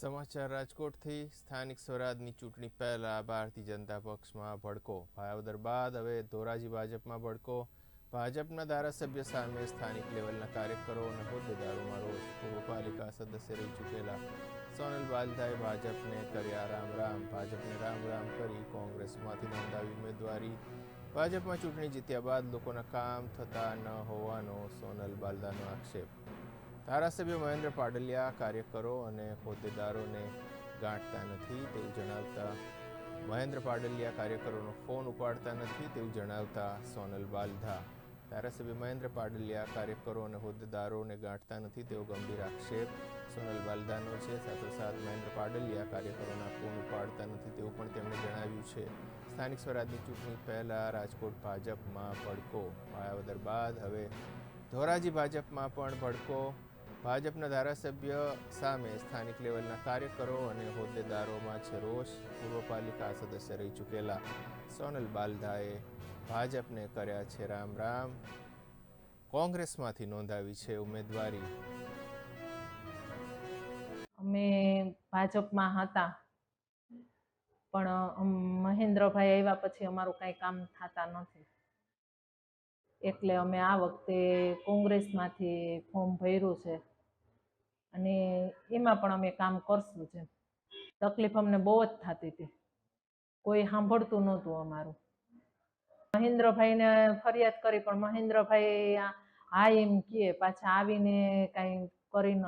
સમાચાર રાજકોટથી સ્થાનિક સ્વરાજની ચૂંટણી પહેલા ભારતીય જનતા પક્ષમાં ભડકો. ભાયાવદર બાદ હવે ધોરાજી ભાજપમાં ભડકો. ભાજપના ધારાસભ્ય સામે સ્થાનિક લેવલના કાર્યકરો અને હોદ્દેદારોમાં રોષ. પૂર્વ સદસ્ય રહી ચૂકેલા સોનલ બાલદાએ ભાજપને કર્યા રામ રામ. ભાજપને રામ રામ કરી કોંગ્રેસમાંથી નોંધાવી ઉમેદવારી. ભાજપમાં ચૂંટણી જીત્યા બાદ લોકોના કામ થતા ન હોવાનો સોનલ બાલદાનો આક્ષેપ. ધારાસભ્ય મહેન્દ્ર પાડલિયા કાર્યકરો અને હોદ્દેદારોને ગાંઠતા નથી તેવું જણાવતા મહેન્દ્ર પાડલિયા કાર્યકરોનો ફોન ઉપાડતા નથી તેવું જણાવતા સોનલ બાલધા. ધારાસભ્ય મહેન્દ્ર પાડલિયા કાર્યકરો અને હોદ્દેદારોને ગાંઠતા નથી તેવો ગંભીર આક્ષેપ સોનલ બાલધાનો છે. સાથોસાથ મહેન્દ્ર પાડલિયા કાર્યકરોના ફોન ઉપાડતા નથી તેવું પણ તેમણે જણાવ્યું છે. સ્થાનિક સ્વરાજની ચૂંટણી પહેલાં રાજકોટ ભાજપમાં ભડકો માયાવદર બાદ હવે ધોરાજી ભાજપમાં પણ ભડકો. ભાજપના ધારાસભ્ય સામે સ્થાનિક લેવલના કાર્યકરો અને હોદ્દેદારોમાં છે રોષ. પૂર્વ પાલિકા સદસ્ય રહી ચૂકેલા સોનલ બાલધાએ ભાજપને કર્યા છે રામ રામ. કોંગ્રેસમાંથી નોંધાવી છે ઉમેદવારી. અમે ભાજપમાં હતા, પણ મહેન્દ્રભાઈ આવ્યા પછી અમારું કાંઈ કામ થતા નથી. એટલે અમે આ વખતે કોંગ્રેસમાંથી ફોર્મ ભર્યું છે. અને એમાં પણ અમે કામ કરશું છે તકલીફ અમને બહુ જ થતી હતી. કોઈ સાંભળતું નહોતું અમારું. મહેન્દ્રભાઈને ફરિયાદ કરી પણ મહેન્દ્રભાઈ હા એમ કહે, પાછા આવીને કાંઈ કરી ન